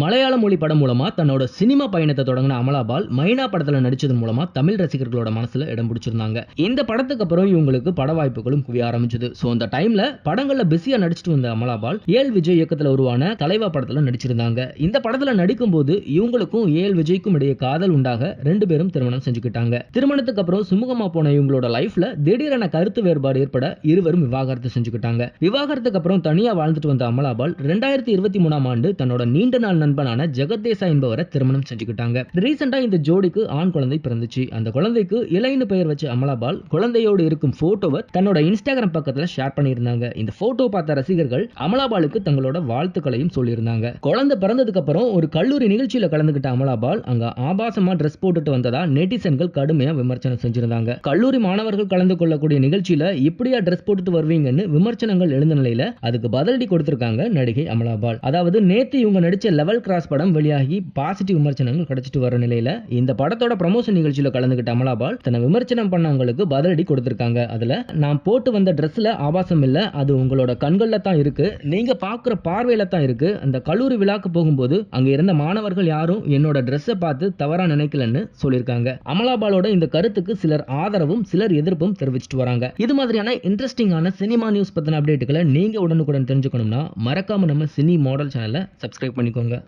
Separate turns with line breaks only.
மலையாள மொழி படம் மூலமா தன்னோட சினிமா பயணத்தை தொடங்கின அமலாபால் மைனா படத்துல நடிச்சதன் மூலமா தமிழ் ரசிகர்களோட மனசுல இடம் பிடிச்சிருந்தாங்க. இந்த படத்துக்கு அப்புறம் இவங்களுக்கு பட வாய்ப்புகளும் குவிய ஆரம்பிச்சது. சோ அந்த டைம்ல படங்கள்ல பிஸியா நடிச்சிட்டு வந்த அமலாபால் ஏல் விஜய் இயக்கத்துல உருவான தலைவா படத்துல நடிச்சிருந்தாங்க. இந்த படத்துல நடிக்கும் போது இவங்களுக்கும் ஏல் விஜய்க்கும் இடையே காதல் உண்டாக ரெண்டு பேரும் திருமணம் செஞ்சுக்கிட்டாங்க. திருமணத்துக்கு அப்புறம் சுமூகமா போன இவங்களோட லைஃப்ல திடீரென கருத்து வேறுபாடு ஏற்பட இருவரும் விவாகரத்து செஞ்சுக்கிட்டாங்க. விவாகரத்துக்கு அப்புறம் தனியா வாழ்ந்துட்டு வந்த அமலாபால் ரெண்டாயிரத்தி இருபத்தி மூணாம் ஆண்டு தன்னோட நீண்ட நாள் நண்பனான ஜெகதேசா என்பவரை திருமணம் செஞ்சுக்கிட்டாங்க. ரீசெண்டா இந்த ஜோடிக்கு ஆண் குழந்தை பிறந்துச்சு. அந்த குழந்தைக்கு இலைன்னு பெயர் வச்ச அமலாபால் குழந்தையோடு இருக்கும் போட்டோவை தன்னோட இன்ஸ்டாகிராம் பக்கத்துல ஷேர் பண்ணியிருந்தாங்க. இந்த போட்டோ பார்த்த ரசிகர்கள் அமலாபாலுக்கு தங்களோட வாழ்த்துக்களையும் சொல்லியிருந்தாங்க. குழந்தை பிறந்ததுக்கு அப்புறம் ஒரு கல்லூரி நிகழ்ச்சியில கலந்துகிட்ட அமலாபால் அங்க ஆபாசமா ட்ரெஸ் போட்டுட்டு வந்ததா நெட்டிசன்கள் கடுமையா விமர்சனம் செஞ்சிருந்தாங்க. கல்லூரி மாணவர்கள் கலந்து கொள்ளக்கூடிய நிகழ்ச்சியில இப்படியா ட்ரெஸ் போட்டுட்டு வருவீங்கன்னு விமர்சனங்கள் எழுந்த நிலையில அதுக்கு பதிலடி கொடுத்திருக்காங்க நடிகை அமலாபால் அதாவது நேத்து இவங்க நடிச்ச லெவல் கிராஸ் படம் வெளியாகி பாசிட்டிவ் விமர்சனங்கள் கிடைச்சிட்டு வர நிலையில இந்த படத்தோட ப்ரமோஷன் நிகழ்ச்சியில கலந்துகிட்ட அமலாபால் தன்னை விமர்சனம் பண்ணவங்களுக்கு பதிலடி கொடுத்திருக்காங்க. அதுல நான் போட்டு வந்த ட்ரெஸ்ல ஆபாசம் இல்ல அது உங்களோட கண்கள்ல தான் இருக்கு. நீங்க பாக்குற பார்வையில தான் இருக்கு. அந்த கல்லூரி விழாக்கு போகும்போது அங்க இருந்த மாணவர்கள் யாரும் என்னோட ட்ரெஸ்ஸை பார்த்து தவறா நினைக்கலன்னு சொல்லியிருக்காங்க. அமலாபாலோட இந்த கருத்துக்கு சிலர் ஆதரவும் சிலர் எதிர்ப்பும் தெரிவிச்சிட்டு வராங்க. இது மாதிரியான இன்ட்ரெஸ்டிங்கான சினிமா நியூஸ் பத்தின அப்டேட்டுகளை நீங்க உடனுக்குடன் தெரிஞ்சுக்கணும்னா மறக்காம நம்ம சினி மாடல் சேனலை சப்ஸ்கிரைப் பண்ணிக்கோங்க.